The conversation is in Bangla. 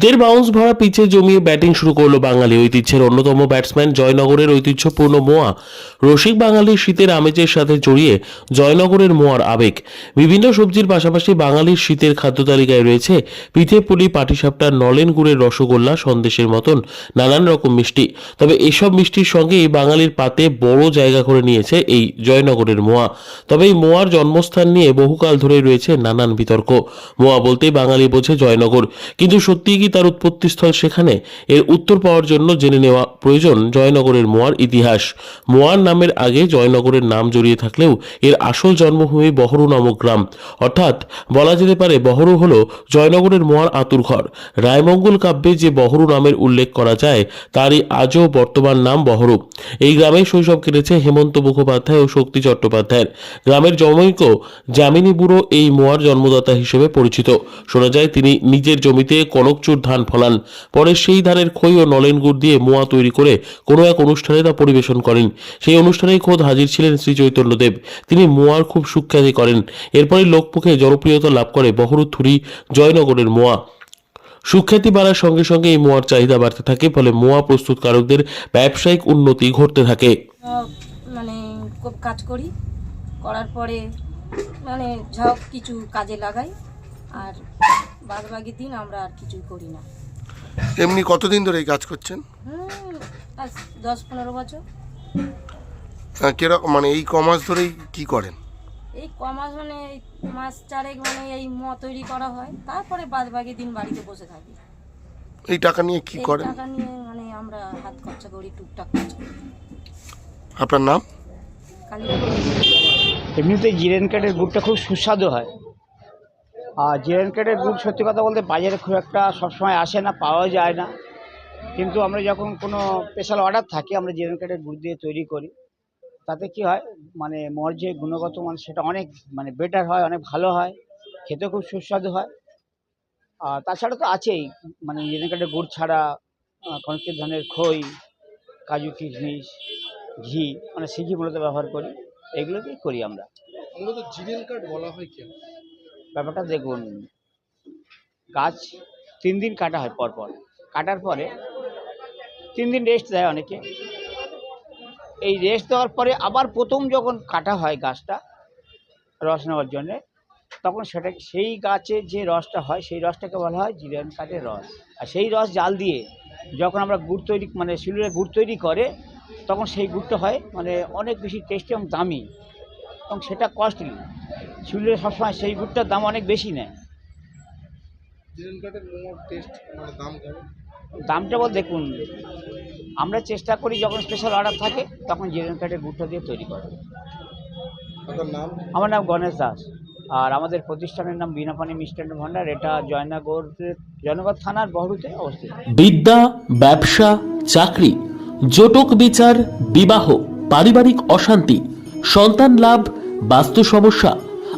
তের বাউন্স ভরা পিচে জমিয়ে ব্যাটিং শুরু করল বাঙালি ঐতিহ্যের অন্যতম ব্যাটসম্যান জয়নগরের ঐতিহ্যপূর্ণ মোয়া। রসিক বাঙালির শীতের আমেজের সাথে জড়িয়ে জয়নগরের মোয়ার আবেগ। বিভিন্ন সবজির পাশাপাশি বাঙালির শীতের খাদ্য তালিকায় রয়েছে পিঠে পুলি পাটিসাপটা, নলেন গুড়ের রসগোল্লা, সন্দেশের মতন নানান রকম মিষ্টি। তবে এসব মিষ্টির সঙ্গে এই বাঙালির পাতে বড় জায়গা করে নিয়েছে এই জয়নগরের মোয়া। তবে এই মোয়ার জন্মস্থান নিয়ে বহুকাল ধরেই রয়েছে নানান বিতর্ক। মোয়া বলতেই বাঙালি বোঝে জয়নগর। কিন্তু সত্যিই কি তার উৎপত্তিস্থল সেখানে, এর উত্তর পাওয়ার জন্য জেনে নেওয়া প্রয়োজন জয়নগরের মোয়ার ইতিহাস। মোয়ার নামের আগে জয়নগরের নাম জড়িয়ে থাকলেও এর আসল জন্মভূমি বহরু নামক গ্রাম। অর্থাৎ বলা যেতে পারে বহরু হল জয়নগরের মোয়ার আতুরঘর রায়মঙ্গল কাব্যে যে বহরু নামের উল্লেখ করা যায়, তারই আজও বর্তমান নাম বহরু। এই গ্রামে শৈশব কেটেছে হেমন্ত মুখোপাধ্যায় ও শক্তি চট্টোপাধ্যায়ের। গ্রামের জমৈক যামিনী বুড়ো এই মোয়ার জন্মদাতা হিসেবে পরিচিত। শোনা যায়, তিনি নিজের জমিতে কনকচুর ধান ফলান। পরে সেই ধানের খই ও নলেন গুড় দিয়ে মোয়া তৈরি করে কোনো এক অনুষ্ঠানে তা পরিবেশন করেন। সেই অনুষ্ঠানেই খোদ হাজির ছিলেন শ্রী চৈতন্যদেব। তিনি মোয়ার খুব সুখ্যাতি করেন। এরপরে লোকমুখে জনপ্রিয়তা লাভ করে বহরুথুরি জয়নগরের মোয়া। সুখ্যাতি বাড়ার সঙ্গে সঙ্গে এই মোয়ার চাহিদা বাড়তে থাকে, ফলে মোয়া প্রস্তুতকারকদের ব্যবসায়িক উন্নতি ঘটতে থাকে। মানে কাজ করি। করার পরে মানে সব কিছু কাজে লাগাই। আর বাদ বাকি দিন আমরা আর কিছুই করি না। এমনি কতদিন ধরে এই কাজ করছেন? হুম আজ দশ পনেরো বছর। আহ, কীরকম মানে এই কমাস ধরেই কি করেন? এই কমাস মানে এই মাস চারেক মানে এই ম তৈরি করা হয় তারপরে বাদ বাকি দিন বাড়িতে বসে থাকি। এই টাকা নিয়ে কি এই করেন? টাকা নিয়ে মানে আমরা হাত খরচা করি টুকটাক করি। আপনার নাম? কালী এমনিতে জিরেন কাঠের গুড়টা খুব সুস্বাদু হয়। আর জিরেন কাঠের গুড় সত্যি কথা বলতে বাজারে খুব একটা সবসময় আসে না পাওয়া যায় না। কিন্তু আমরা যখন কোনো স্পেশাল অর্ডার থাকে, আমরা জিরেন কাঠের গুড় দিয়ে তৈরি করি। তাতে কি হয় মানে মর যে গুণগত মান সেটা অনেক মানে বেটার হয়, অনেক ভালো হয় খেতে খুব সুস্বাদু হয়। আর তাছাড়া তো আছেই মানে জিরেন কাঠের গুড় ছাড়া কনকের ধানের খই, কাজু কিশমিশ, ঘি মানে সিঘি মূলত ব্যবহার করি, এগুলোকেই করি আমরা। মূলত জিরেল কাঠ বলা হয় কেন? ব্যাপারটা দেখুন, গাছ তিন দিন কাটা হয় পর পর। কাটার পরে তিন দিন রেস্ট দেয় অনেকে। এই রেস্ট দেওয়ার পরে আবার প্রথম যখন কাটা হয় গাছটা রস নেওয়ার জন্যে, তখন সেটা, সেই গাছে যে রসটা হয়, সেই রসটাকে বলা হয় জিরান কাঠের রস। আর সেই রস জাল দিয়ে যখন আমরা গুড় তৈরি মানে শিলুরে গুড় তৈরি করে, তখন সেই গুড়টা হয় মানে অনেক বেশি টেস্টি এবং দামি। এবং সেটা কস্টলি শিলুরে সবসময় সেই গুড়টার দাম অনেক বেশি নেয়। মানে দামটা বল দেখুন আমরা চেষ্টা করি যখন স্পেশাল অর্ডার থাকে তখন জিরেন কাঠের গুড়টা দিয়ে তৈরি করা। নাম? আমার নাম গণেশ দাস আর আমাদের প্রতিষ্ঠানের নাম বিনাপানি মিষ্টান্ন ভান্ডার এটা জয়নগর জয়নগর থানার বহরুতে অবস্থিত। বিদ্যা ব্যবসা চাকরি জটক বিচার বিবাহ পারিবারিক অশান্তি সন্তান লাভ বাস্তু সমস্যা